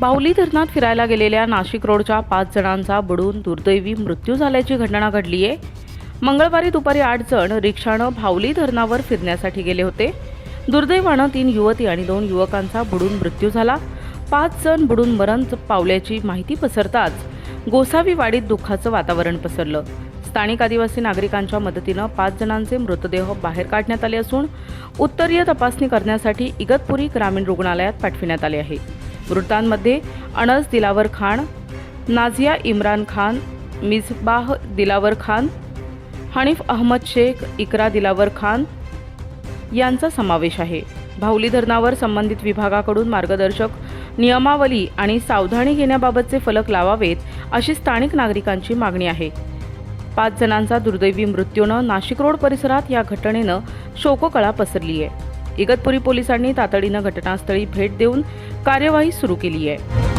बाहुली धरणात फिरायला गेलेल्या नाशिक रोडच्या पाच जणांचा बुडून दुर्दैवी मृत्यू झाल्याची घटना घडली आहे. मंगळवारी दुपारी आठ जण रिक्षानं भावली धरणावर फिरण्यासाठी गेले होते. दुर्दैवानं तीन युवती आणि दोन युवकांचा बुडून मृत्यू झाला. पाच जण बुडून मरण पावल्याची माहिती पसरताच गोसावी वाडीत दुःखाचं वातावरण पसरलं. स्थानिक आदिवासी नागरिकांच्या मदतीनं पाच जणांचे मृतदेह बाहेर काढण्यात आले असून उत्तरीय तपासणी करण्यासाठी इगतपुरी ग्रामीण रुग्णालयात पाठविण्यात आले आहे. मृतांमध्ये अनस दिलावर खान नाझिया इम्रान खान मिसबाह दिलावर खान हनीफ अहमद शेख इकरा दिलावर खान यांचा समावेश आहे. भाऊली धरणावर संबंधित विभागाकडून मार्गदर्शक नियमावली आणि सावधानी घेण्याबाबतचे फलक लावावेत अशी स्थानिक नागरिकांची मागणी आहे. पाच जणांचा दुर्दैवी मृत्यूनं नाशिक रोड परिसरात या घटनेनं शोककळा पसरली आहे इगतपुरी पोलिसांनी तातडीनं घटनास्थळी भेट देऊन कार्यवाही सुरू केली आहे.